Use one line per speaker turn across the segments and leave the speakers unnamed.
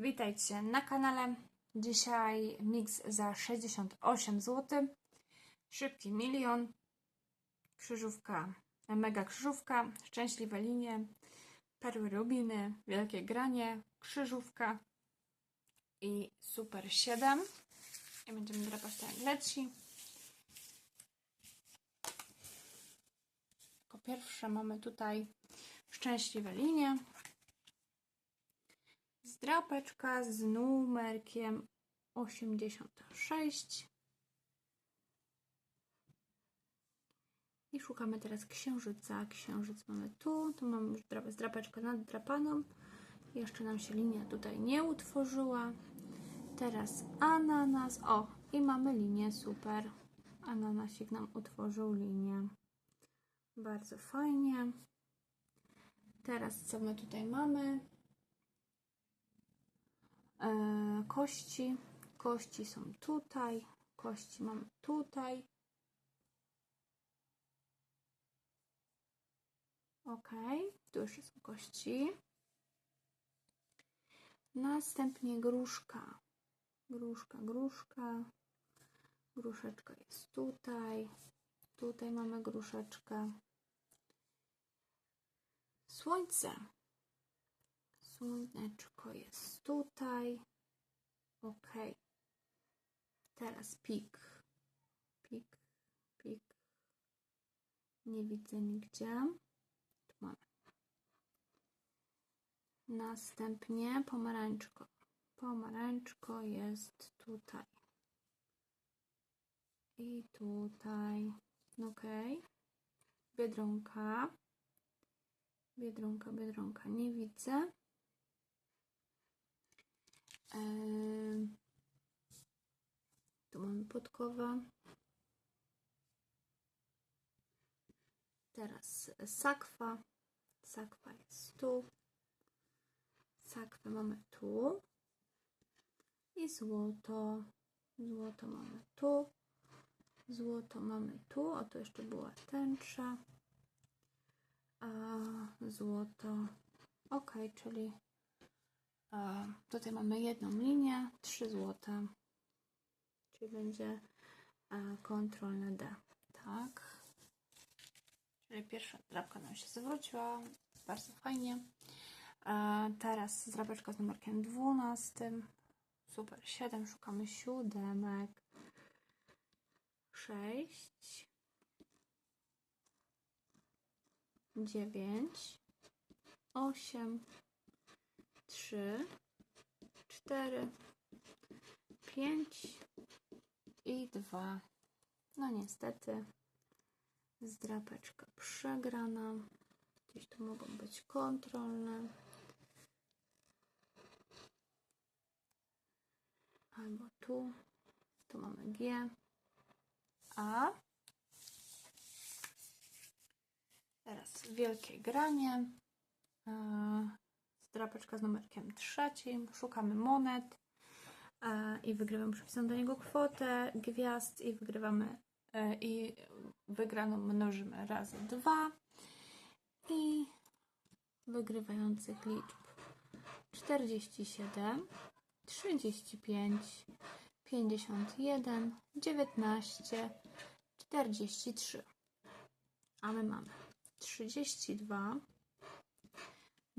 Witajcie na kanale. Dzisiaj mix za 68 zł. Szybki milion. Krzyżówka, mega krzyżówka, szczęśliwe linie, perły rubiny, wielkie granie, krzyżówka i super 7. I będziemy drapać tak leci. Jako pierwsze mamy tutaj szczęśliwe linie. Zdrapeczka z numerkiem 86. I szukamy teraz księżyca. Księżyc mamy tu. Tu mamy już dra- zdrapeczkę naddrapaną. Jeszcze nam się linia tutaj nie utworzyła. Teraz ananas. O, i mamy linię, super. Ananasik nam utworzył linię. Bardzo fajnie. Teraz co my tutaj mamy? E, kości. Kości są tutaj. Kości mamy tutaj. Ok, tu jeszcze są kości. Następnie gruszka. Gruszka, gruszka. Gruszeczka jest tutaj. Tutaj mamy gruszeczkę. Słońce. Słoneczko jest tutaj. Ok. Teraz pik. Pik, pik. Nie widzę nigdzie. Tu mamy. Następnie pomarańczko. Pomarańczko jest tutaj. I tutaj. Ok. Biedronka. Biedronka, biedronka. Nie widzę. Tu mamy podkowę. Teraz sakwa. Sakwa jest tu. Sakwę mamy tu. I złoto. Złoto mamy tu. Złoto mamy tu. O, tu jeszcze była tęcza. A złoto. Ok, czyli tutaj mamy jedną linię, 3 złote. Czyli będzie e, kontrolne D. Tak. Czyli pierwsza drapka nam się zwróciła. Bardzo fajnie. E, teraz zdrapeczka z numerkiem 12. Super 7. Szukamy siódemek. 6. 9. 8. 3. 4. 5. I 2. No niestety. Zdrapeczka przegrana. Gdzieś tu mogą być kontrolne. Albo tu. Tu mamy G. A. Teraz wielkie granie. Zdrapeczka z numerkiem trzecim. Szukamy monet. E, I wygrywamy przypisaną do niego kwotę gwiazd i wygrywamy e, i wygraną mnożymy razy dwa i wygrywających liczb 47, 35, 51, 19, 43. A my mamy 32,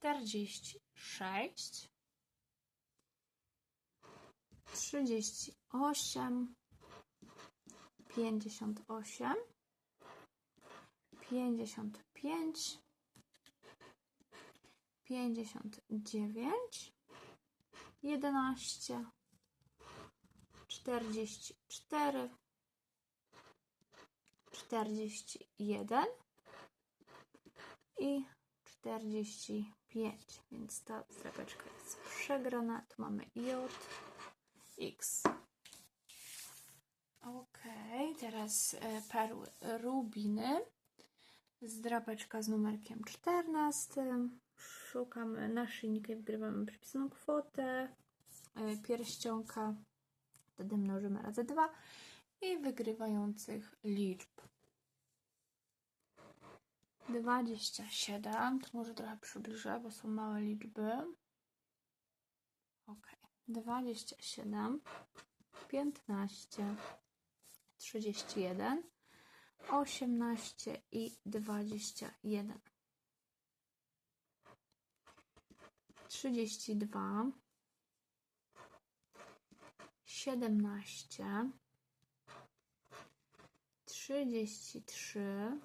23, 37, 52, 29, 42, 22, 31, 46, 38, 58, 55, 59, 11, 44, 41 i 45. 5, więc ta zdrapeczka jest przegrana. Tu mamy J, X. Ok, teraz e, perły rubiny. Zdrapeczka z numerkiem 14. Szukamy naszyjnika i wgrywamy przypisaną kwotę. E, Pierścionka wtedy mnożymy razy 2 i wygrywających liczb. 27, to może trochę przybliżę, bo są małe liczby. Ok, 27, 15, 31, 18 i 21. 32, 17, 33,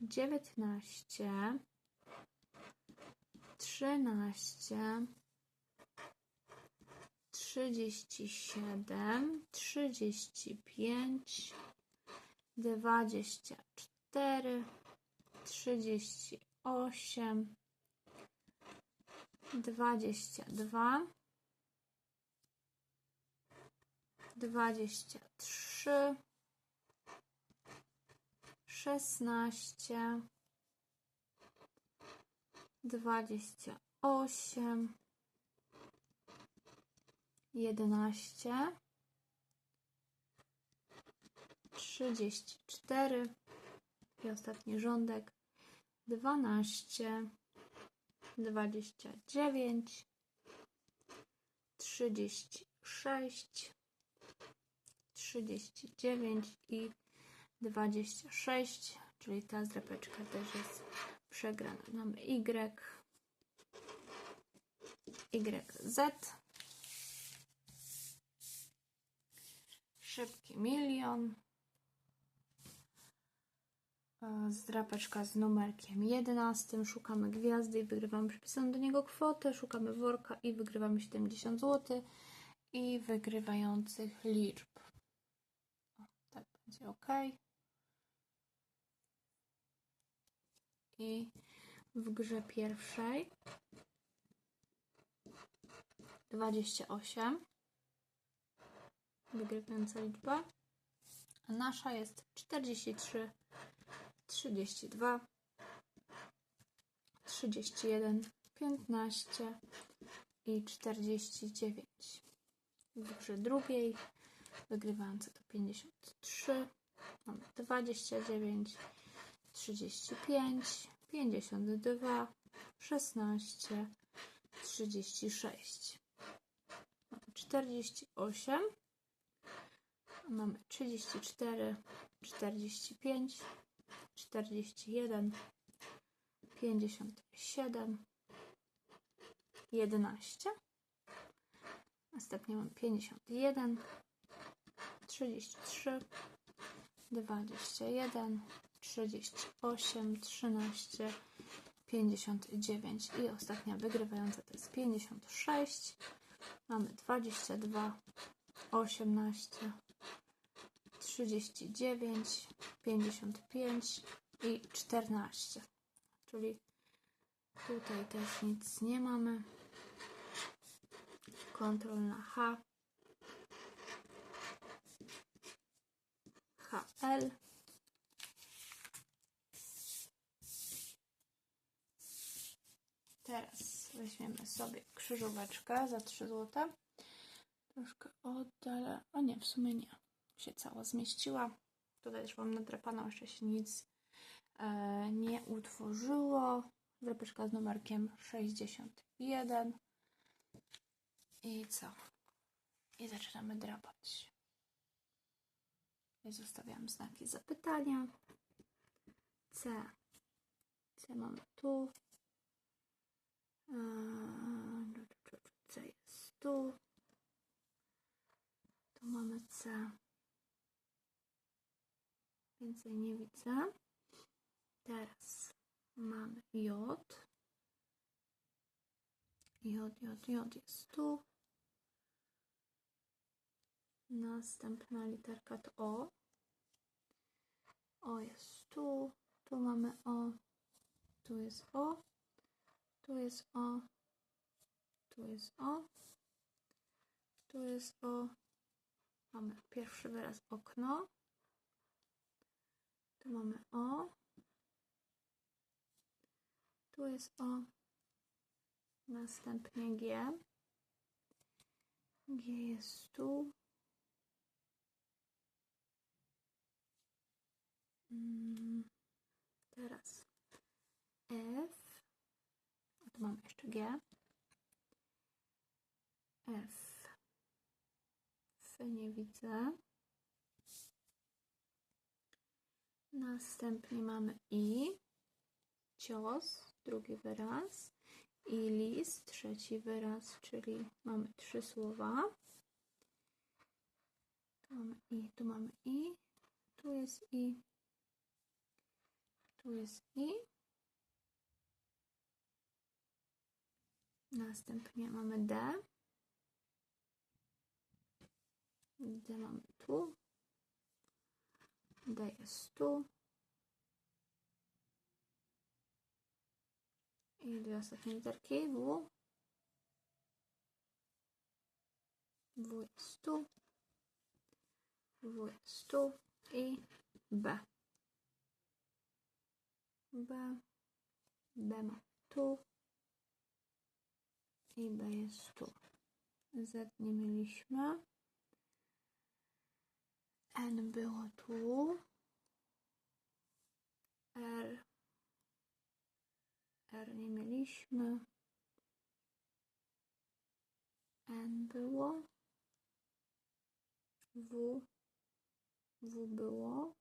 19, 13, 37, 35, 24, 38, 22, 23, 16, 28, 11, 34 i ostatni rządek 12, 29, 36, 39 i 26, czyli ta zdrapeczka też jest przegrana. Mamy Y, YZ, szybki milion, E, zdrapeczka z numerkiem 11, szukamy gwiazdy i wygrywamy przypisaną do niego kwotę, szukamy worka i wygrywamy 70 zł i wygrywających liczb. O, tak będzie ok. I w grze pierwszej. 28 wygrywająca liczba, a nasza jest 43 32, 31, 15 i 49. W grze drugiej wygrywające to 53, mamy 29, 35, 52, 16, 36. Mamy 48, mamy 34, 45, 41, 57, 11. Następnie mam 51, 33, 21, 38, 13, 59 i ostatnia wygrywająca to jest 56. Mamy 22, 18, 39, 55 i 14. Czyli tutaj też nic nie mamy. Kontrol na H. HL. Teraz weźmiemy sobie krzyżóweczkę za 3 zł. Troszkę oddalę. O nie, w sumie nie. Się cała zmieściła. Tutaj też mam nadrapaną, jeszcze się nic e, nie utworzyło. Drapeczka z numerkiem 61. I co? I zaczynamy drapać. I zostawiam znaki zapytania. C. C mamy tu. C jest tu. Tu mamy C. Więcej nie widzę. Teraz mamy J. J, J, J jest tu. Następna literka to O. O jest tu. Tu mamy O. Tu jest O. Tu jest O. Tu jest O. Tu jest O. Mamy pierwszy wyraz okno. Tu mamy O. Tu jest O. Następnie G. G jest tu. Mm, Teraz F. Tu mamy jeszcze G. F. F nie widzę. Następnie mamy I. Cios, drugi wyraz. I list, trzeci wyraz, czyli mamy trzy słowa. Tu mamy I, tu mamy I. Tu jest I. Tu jest I. Następnie mamy D. D mamy tu. D jest tu. I dwie ostatnie literki. W. W jest tu. W jest tu. I B. B. B ma tu. I jest tu. Z nie mieliśmy. N było tu. R. R nie mieliśmy. N było. W. W było.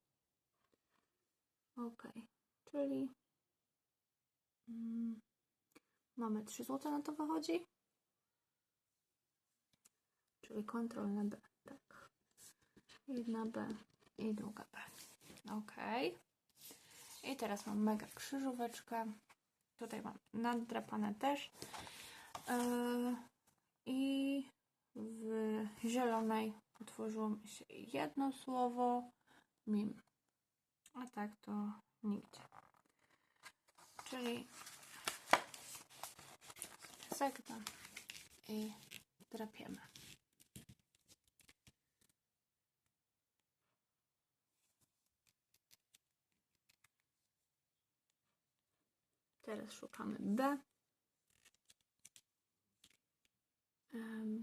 Ok, czyli mm, mamy 3 zł na to wychodzi. Czyli kontrolne B, tak. Jedna B i druga B. Ok. I teraz mam mega krzyżóweczkę. Tutaj mam naddrapane też. Yy, I w zielonej utworzyło mi się jedno słowo mim. A tak to nigdzie. Czyli segna i drapiemy. Teraz szukamy B.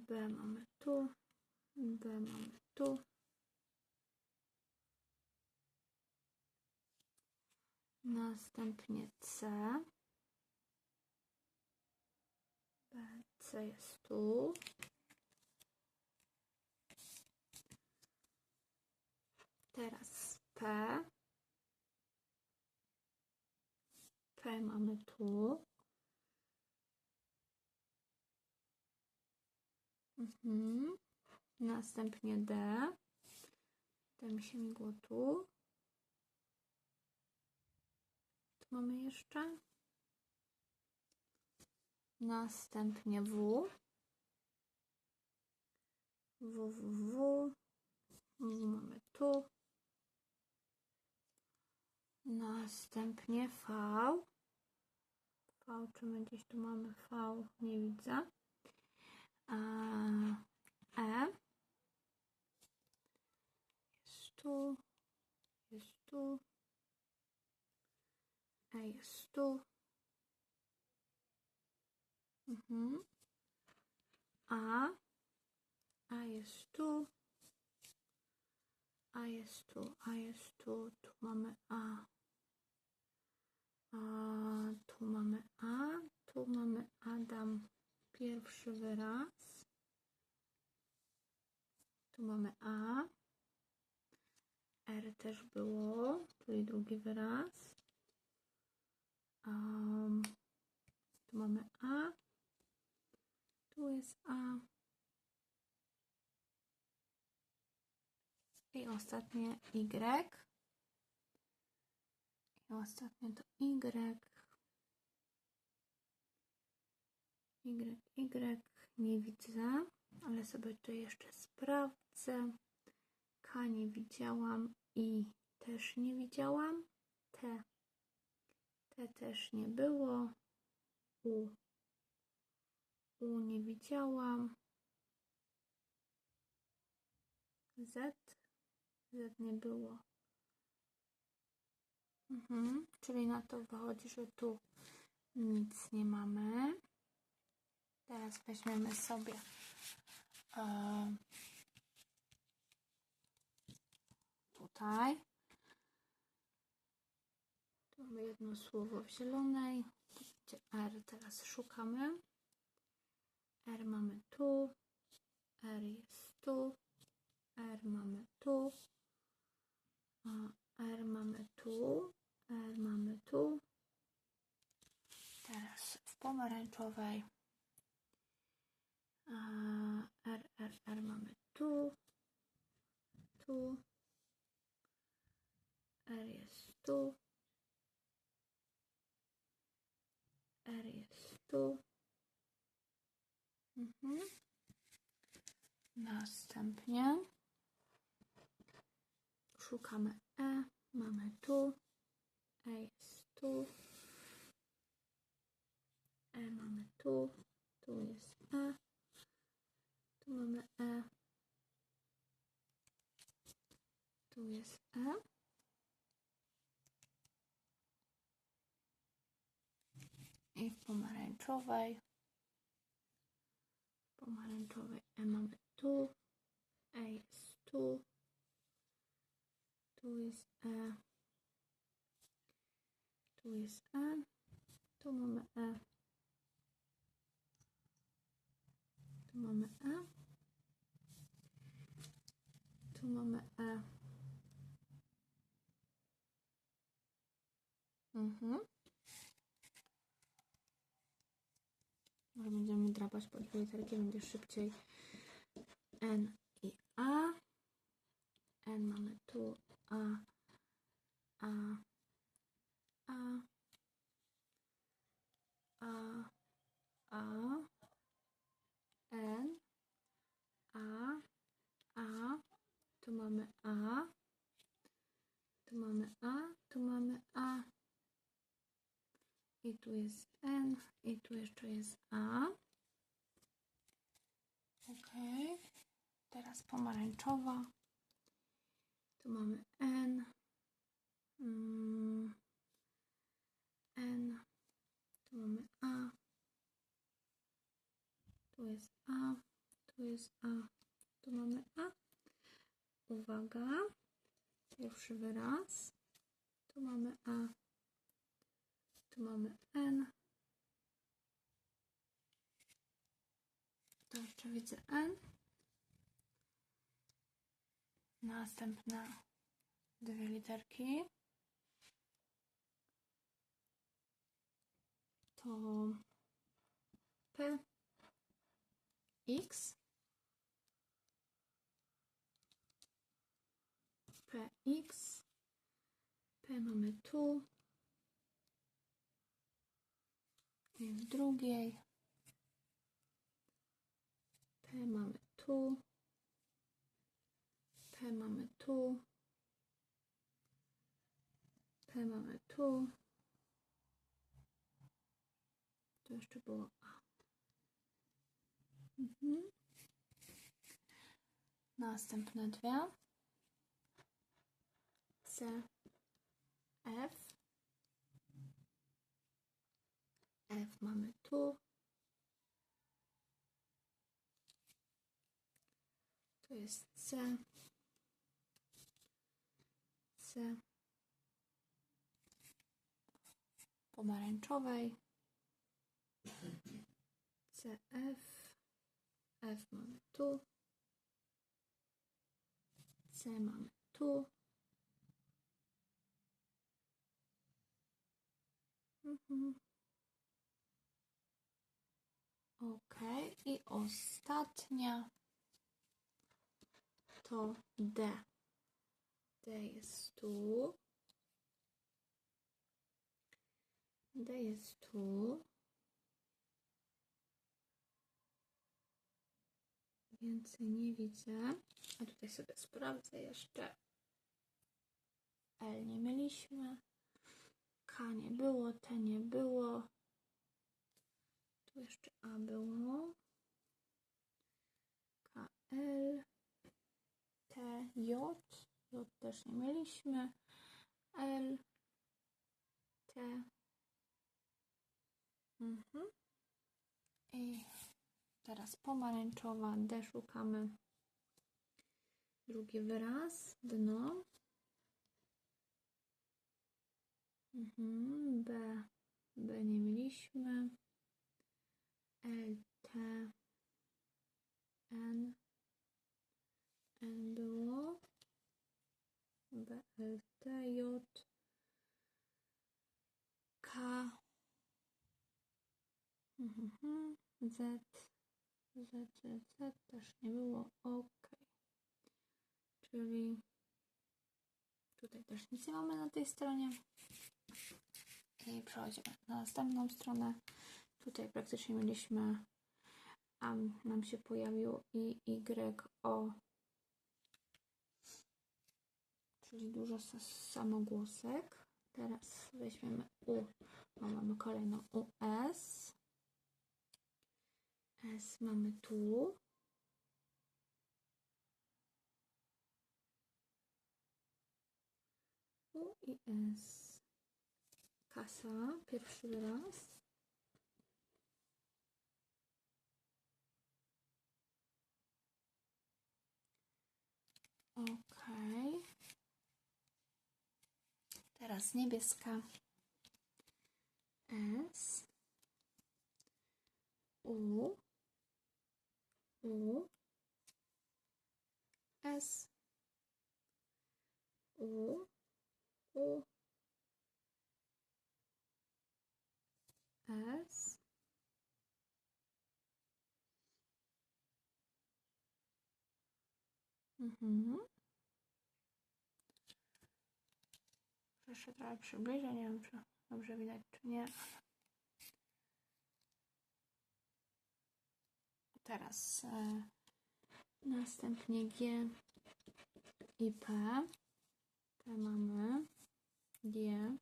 B mamy tu. B mamy tu. Następnie C. B, C jest tu. Teraz P. P mamy tu. Mhm. Następnie D. D mi się migło tu. Tu mamy jeszcze. Następnie W. W, W, W. Mamy tu. Następnie V. V, czy my gdzieś tu mamy V? Nie widzę. A, E. Jest tu. Jest tu. E jest tu. Mhm. A. A jest tu. A jest tu. A jest tu. Tu mamy A. A tu mamy A. Tu mamy Adam. Pierwszy wyraz. Tu mamy A. R też było, czyli drugi wyraz. Um, tu mamy A. Tu jest A. I ostatnie Y. I ostatnie to Y. Y, Y nie widzę, ale sobie to jeszcze sprawdzę. K nie widziałam i też nie widziałam. T, T też nie było. U. U nie widziałam. Z. Z nie było. Mhm. Czyli na to wychodzi, że tu nic nie mamy. Teraz weźmiemy sobie e, tutaj. Tu mamy jedno słowo w zielonej. R. Teraz szukamy. R mamy tu. R jest tu. R mamy tu. R mamy tu. R mamy tu. Teraz w pomarańczowej. R, R, R mamy tu. Tu. R jest tu. R jest tu. Mhm. Następnie szukamy E. Mamy tu. E jest tu. E mamy tu. Tu jest E. Tu mamy E. Tu jest E. I w pomarańczowej. W pomarańczowej E eh, mamy tu. E jest tu. Tu jest E. Eh, tu jest E. Eh, tu mamy E. Tu mamy E. Tu mamy E. Mhm. Drapać po dwie literki, będzie szybciej. N i A. N mamy tu A, A, A, A, A, N, A, A, tu mamy A, tu mamy A, tu mamy A. I tu jest N, i tu jeszcze jest A. Ok. Teraz pomarańczowa. Tu mamy N. Mm, N. Tu mamy A. Tu jest A. Tu jest A. Tu mamy A. Uwaga. Pierwszy wyraz. Tu mamy A. Tu mamy N. To jeszcze widzę N. Następne dwie literki. To P, X, P, X, P mamy tu i w drugiej P mamy tu P mamy tu. P mamy tu. To jeszcze było A. Mhm. Następne dwie. C, F. F mamy tu. To jest C. C. Pomarańczowej. CF. F mamy tu. C mamy tu. Mhm. Ok, i ostatnia to D. D jest tu. D jest tu. Więcej nie widzę. A tutaj sobie sprawdzę jeszcze. L nie mieliśmy. K nie było, T nie było. Tu jeszcze A było. K, L, T, J. J też nie mieliśmy. L, T. Mhm. I teraz pomarańczowa D szukamy. Drugi wyraz, dno. Mhm. B, B nie mieliśmy. L, T, N, było. J, K, mhm. Z, Z, Z, Z też nie było. OK. Czyli tutaj też nic nie mamy na tej stronie. I przechodzimy na następną stronę. Tutaj praktycznie mieliśmy, a nam się pojawił i Y, O, czyli dużo samogłosek. Teraz weźmiemy U, bo mamy kolejną US. S mamy tu. U i S. Kasa, pierwszy wyraz. Ok. Teraz niebieska. S. U. U. S. U. U. S. Mhm. Jeszcze trochę przybliżę, nie wiem czy dobrze widać czy nie. Teraz e, następnie G i P. P mamy G.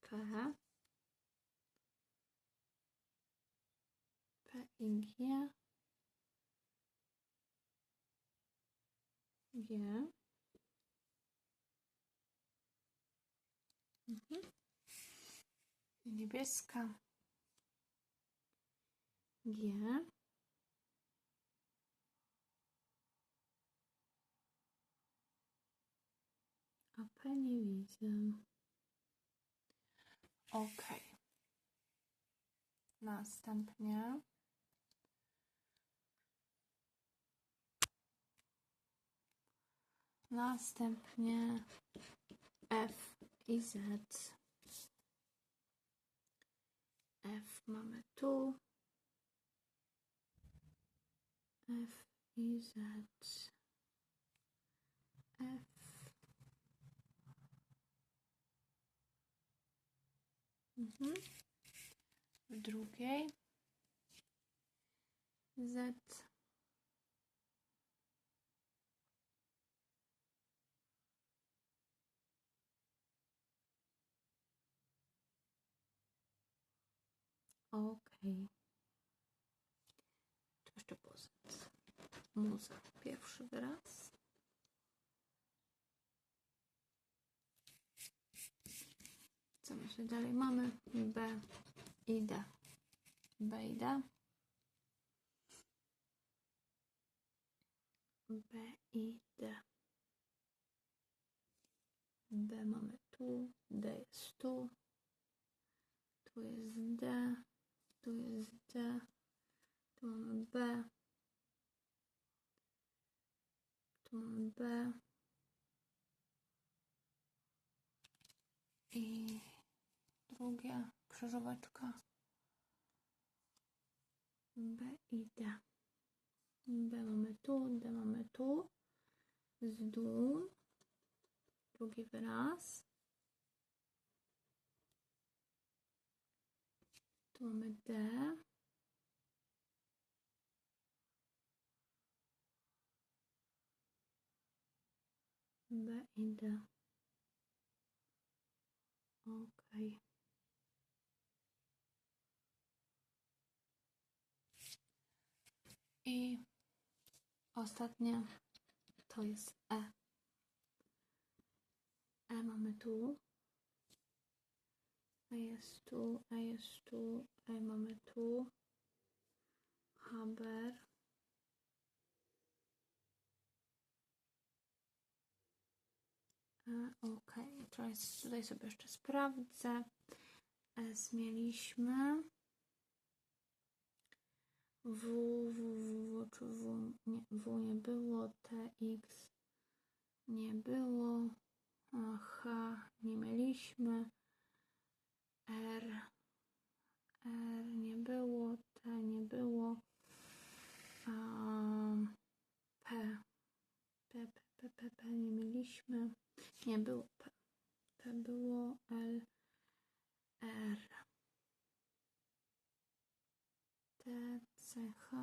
P. P i G. G. Mhm. Niebieska. G. A P nie widzę. Ok. Następnie. Następnie F i Z. F mamy tu. F i Z. F. Mhm. W drugiej. Z. Okej. To jeszcze poza. Muza. Pierwszy wyraz. Co my się dalej mamy? B i D. B i D. B i D. B mamy tu, D jest tu, tu jest D, tu jest D, tu mamy B, tu mamy B i drugie krzyżóweczka B i D. B mamy tu, D mamy tu, z dół, drugi wyraz. Tu mamy D. B i D. Okej. I ostatnie to jest E. E mamy tu. E jest tu, E jest tu, E mamy tu. Haber. E, Ok, teraz tutaj sobie jeszcze sprawdzę. S mieliśmy. W, W, W, W, czy W, nie, W nie było, T, X nie było, A, H nie mieliśmy, R, R nie było, T nie było, a, P, P, P, P, P, P nie mieliśmy, nie było P, P było, L, R, T, C, H,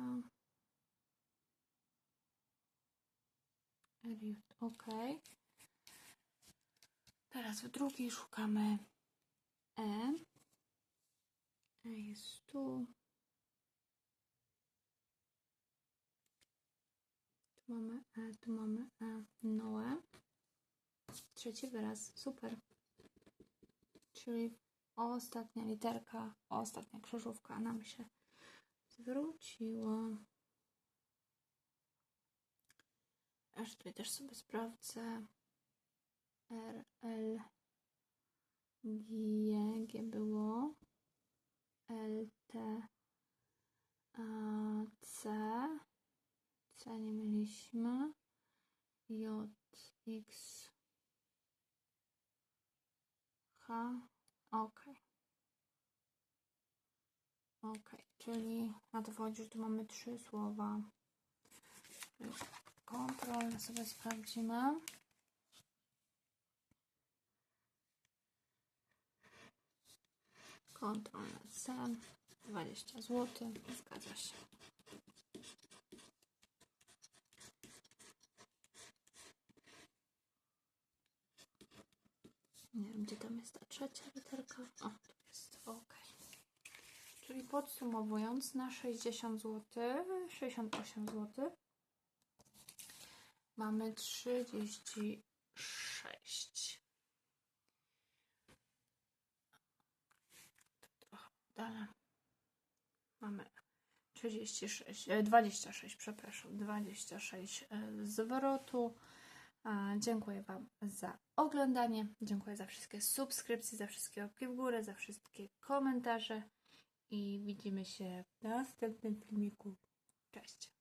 R, J, ok. Teraz w drugiej szukamy E. E jest tu. Tu mamy E, tu mamy E. Noe. Trzeci wyraz, super. Czyli ostatnia literka, ostatnia krzyżówka nam się zwróciła. Aż tutaj też sobie sprawdzę. R, L, G, G było. L, T, A, C. C nie mieliśmy. J, X, H. Ok. Ok, czyli na to wchodzi, że tu mamy trzy słowa. Kontrol sobie sprawdzimy. Kontrol C. 20 zł. Zgadza się. Nie wiem, gdzie tam jest ta trzecia literka. O, tu jest. Ok. Czyli podsumowując, na 60 zł, 68 zł mamy 36. Tu trochę dalej. Mamy 36, e, 26, przepraszam, 26 e, zwrotu. Dziękuję Wam za oglądanie. Dziękuję za wszystkie subskrypcje, za wszystkie łapki w górę, za wszystkie komentarze. I widzimy się w następnym filmiku. Cześć.